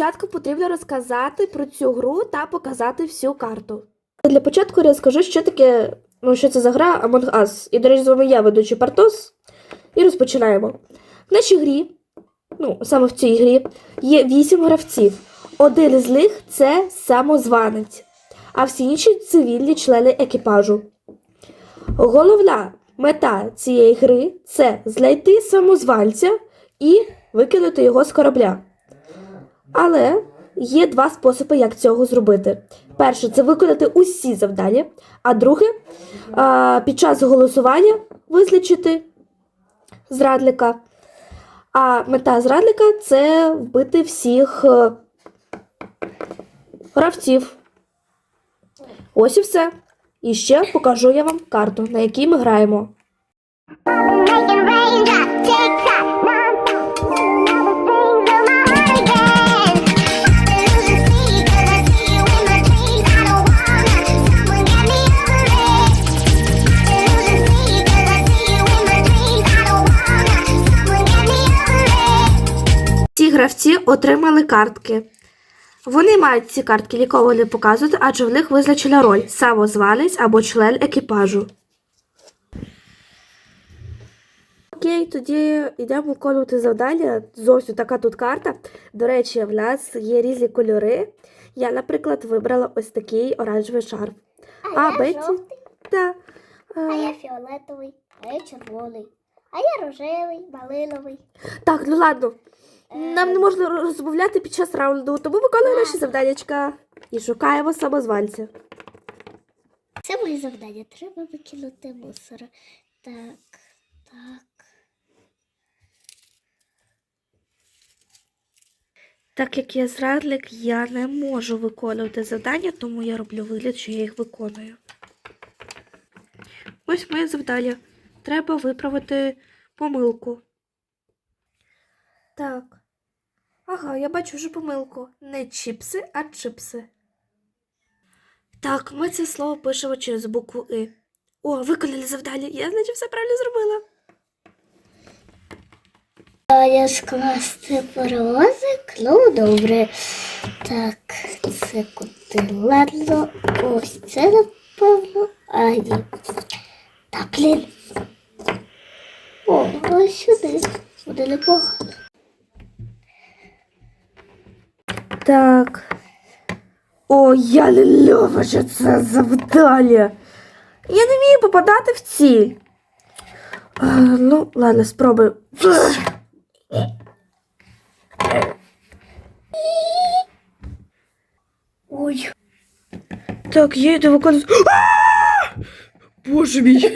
початку потрібно розказати про цю гру та показати всю карту. Для початку я скажу, що таке, ну, що це за гра Among Us. І, до речі, з вами я, ведучий Партос. І розпочинаємо. В нашій грі, ну, саме в цій грі, є вісім гравців. Один з них це самозванець, а всі інші цивільні члени екіпажу. Головна мета цієї гри це знайти самозванця і викинути його з корабля. Але є два способи, як цього зробити. Перше це виконати усі завдання, а друге під час голосування визначити зрадника. А мета зрадника це вбити всіх е, гравців. Ось і все. І ще покажу я вам карту, на якій ми граємо. Гравці отримали картки. Вони мають ці картки нікому не показувати, адже в них визначена роль самозванець або член екіпажу. Окей, тоді йдемо виконувати завдання. Зовсім така тут карта. До речі, в нас є різні кольори. Я, наприклад, вибрала ось такий оранжевий шарф. А, Бетті? Та, А е, я фіолетовий, а я червоний, а я рожевий, малиновий. Так, ну ладно. Нам не можна розмовляти під час раунду, тому виконуємо наші завданнячка і шукаємо самозванця. Це моє завдання. Треба викинути мусор. Так, так. Так як я зрадник, я не можу виконувати завдання, тому я роблю вигляд, що я їх виконую. Ось моє завдання. Треба виправити помилку. Так. Ага, я бачу вже помилку. Не чіпси, а чипси. Так, ми це слово пишемо через букву И. О, виконали завдання. Я, значить, все правильно зробила. Я скласти паровозик, ну добре. Так, це куди? Ладно, ось це напевно. А ні. Так, блін. О, ось сюди. Буде непогано. Так. О, я не що це завдання. Я не вмію попадати в ціль. А, ну, ладно, спробую. Ой. Так, я йду виконувати. А! Боже мій.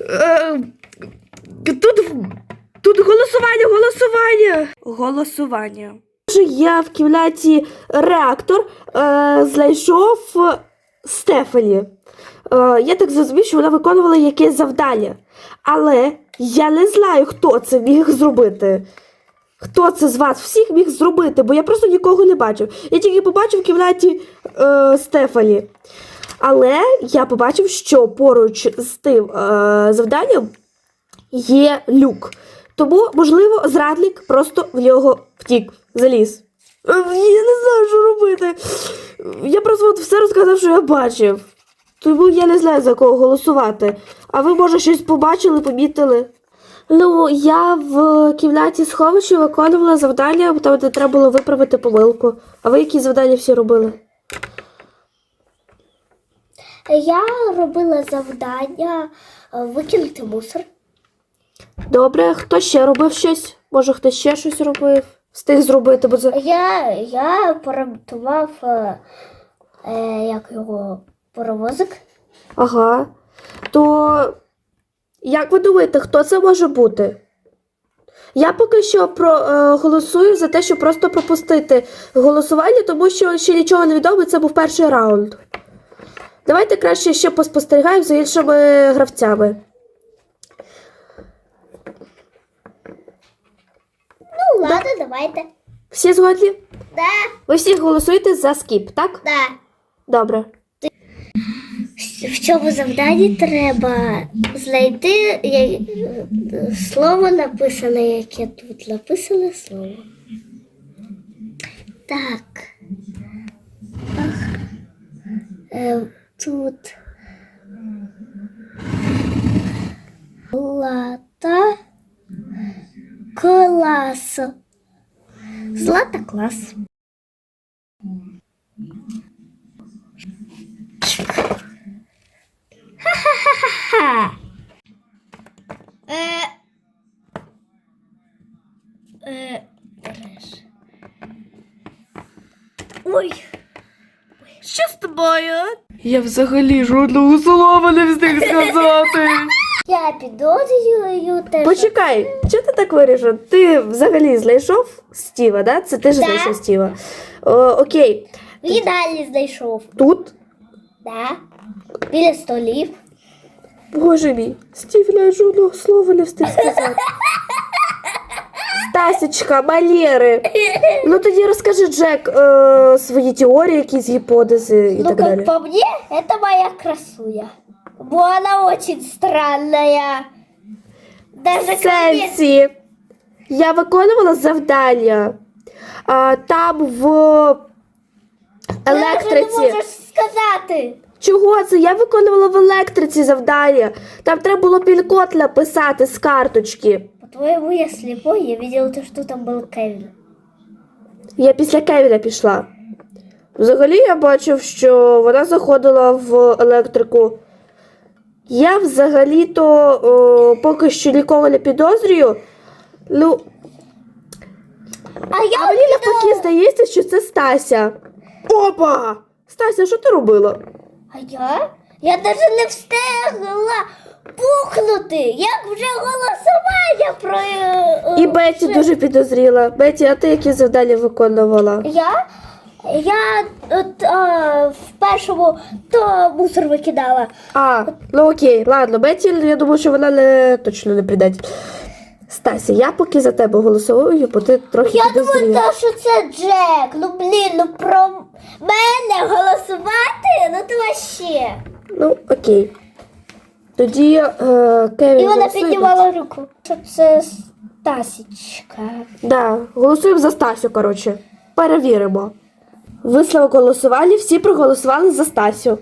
Е, Тут, тут голосування, голосування. Голосування. Я в кімнаті реактор е, знайшов Стефані. Е, я так зрозумів, що вона виконувала якесь завдання. Але я не знаю, хто це міг зробити. Хто це з вас всіх міг зробити, бо я просто нікого не бачив. Я тільки побачив в кімнаті е, Стефані. Але я побачив, що поруч з тим е, завданням є люк. Тому, можливо, зрадник просто в нього втік, заліз. Е, Я не знаю, що робити. Я просто от все розказав, що я бачив. Тому я не знаю, за кого голосувати. А ви, може, щось побачили, помітили? Ну, я в кімнаті сховища виконувала завдання, там, де треба було виправити помилку. А ви які завдання всі робили? Я робила завдання е, викинути мусор. Добре, хто ще робив щось? Може, хтось ще щось робив? Встиг зробити, бо це. Я, я поремонтував, е, е, як його, паровозик. Ага. То як ви думаєте, хто це може бути? Я поки що про, е, голосую за те, щоб просто пропустити голосування, тому що ще нічого не відомо, це був перший раунд. Давайте краще ще поспостерігаємо за іншими гравцями. Ну, ладно, давайте. Всі згодні? Да, Ви всі голосуєте за скіп, так? да. Добре. В цьому завданні треба знайти я- слово написане, яке тут написане слово. Так. Ах. Е, тут. Злата. Клас. Злата клас. Ха-ха-ха-ха. Е. Е. Ой. Що з тобою? Я взагалі жодного слова не встиг сказати. Я підозрюю те, Почекай, чого ти так вирішив? Ти взагалі знайшов Стіва, да? Це ти ж Да. знайшов Стіва. О, окей, в їдальні знайшов. тут. Да. Біля столів. Боже мій, Стів, я жодного слова не встиг сказати. Стасечка, Малєри. Ну тоді розкажи, Джек, е, свої теорії, якісь гіпотези і ну, так как далі. по мне, это моя красуня. Бо она очень странная. Даже. Сенсі. Я виконувала завдання. А, там в Даже не електриці. можеш сказати. Чого це? Я виконувала в електриці завдання. Там треба було пін-код написати з карточки. По-твоему, я слепой, я видела то, что там был Кевин. Я після Кевіна пішла. Взагалі я бачив, що вона заходила в електрику. Я взагалі-то о, поки що нікого не підозрюю. Ну, А я а мені навпаки здається, що це Стася. Опа! Стася, що ти робила? А я? Я даже не встигла пухнути, як вже голосування про... е, І Беті дуже підозріла. Беті, а ти які завдання виконувала? Я? Я от, а, в першому то мусор викидала. А, ну окей, ладно, Беті, я думаю, що вона не точно не прийде. Стася, я поки за тебе голосую, бо ти трохи Я думаю, то, що це Джек. Ну блін, ну про мене голосувати, ну то вообще. Ну, окей. Тоді е, Кевін І вона голосує. піднімала руку. Що це Стасічка. Да, голосуємо за Стасю, коротше. Перевіримо. Висновок голосування, всі проголосували за Стасю.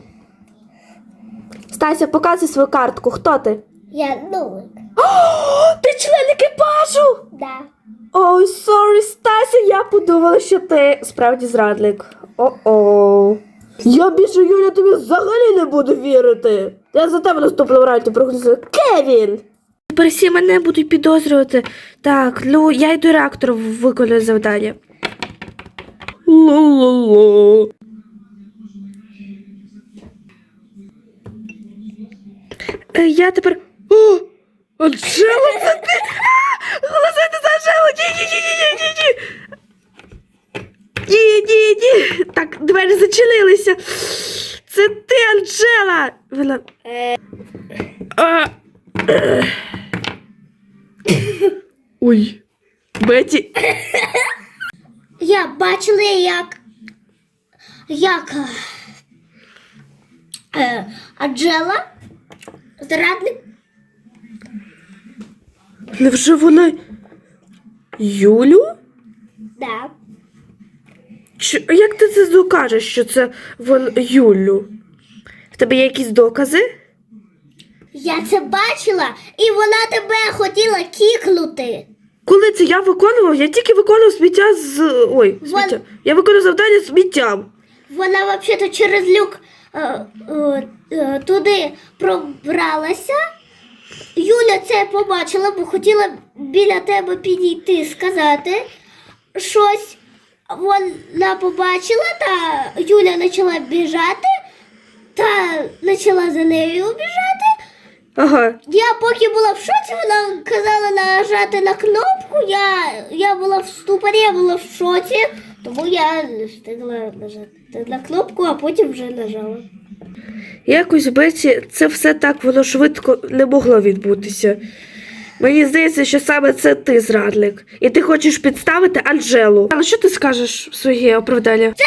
Стася, показуй свою картку. Хто ти? Я нулик. Ти член екіпажу! Да. Ой, сорі, Стася, я подумала, що ти справді зрадник. О-о. Я більше Юля тобі взагалі не буду вірити. Я за тебе наступного раунді проголосую. Кевін! Тепер всі мене будуть підозрювати. Так, ну я йду реактор виконую завдання. Ло-ло-ло. Е, Я тепер. О! Анжела, це ти! Голосуйте за Анжелу! Ні, ні, ні, ні, ні, ні! Ні, ні, ні! Так, двері зачинилися. Це ти, Анжела! Вона... А... Ой. Беті. Я бачила, як. Як. Е, Анджела. Зрадник. Невже вона Юлю? Да. Чи, як ти це докажеш, що це вон Юлю? В тебе є якісь докази? Я це бачила, і вона тебе хотіла кікнути. Коли це я виконував, я тільки виконував сміття з. Ой, Вон- сміття. Я виконував завдання з сміттям. Вона взагалі через люк е, е, е, туди пробралася. Юля це побачила, бо хотіла біля тебе підійти сказати щось. Вона побачила, та Юля почала біжати, та почала за нею біжати. Ага. Я поки була в шоці, вона казала нажати на кнопку. Я, я була в ступорі, я була в шоці, тому я не встигла нажати на кнопку, а потім вже нажала. Якось Беті, це все так воно швидко не могло відбутися. Мені здається, що саме це ти зрадник. І ти хочеш підставити Анжелу. Але що ти скажеш в своє оправдання? Це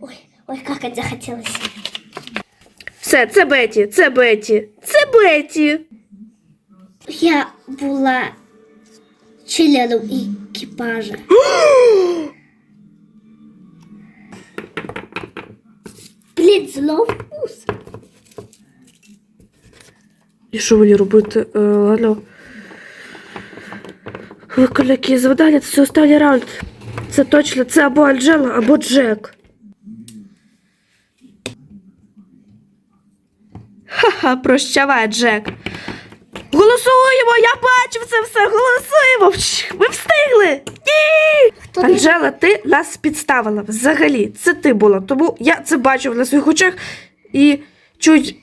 Ой, ой, як це захотілося. Все, це Беті, це Беті, це Беті. Я була членом екіпажа. Блін, знов ус. І що мені робити, е, Лаля? Завдання це останній раунд. Це точно, це або Анжела, або Джек. Ха-ха, прощавай, Джек. Голосуємо! Я бачив це все! Голосуємо! Ми встигли! Ні! Хто ти? Анжела, ти нас підставила. Взагалі, це ти була. Тому я це бачив на своїх очах і чуть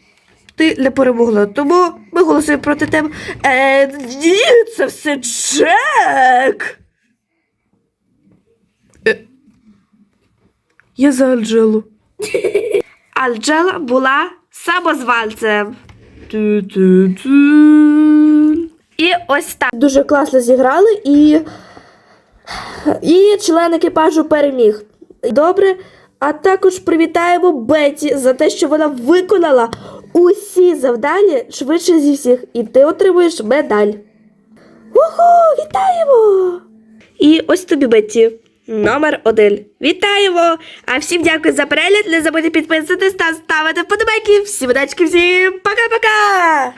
ти не перемогла. Тому ми голосуємо проти тебе. Е, ні, це все Джек. Е, я за Анджелу. Анджела була самозванцем. І ось так. Дуже класно зіграли і. І член екіпажу переміг. Добре. А також привітаємо Беті за те, що вона виконала усі завдання швидше зі всіх, і ти отримуєш медаль. Уху! Вітаємо! І ось тобі, Бетті, номер один. Вітаємо! А всім дякую за перегляд. Не забудьте підписатись та ставити вподобайки. Всім удачки, всім пока-пока!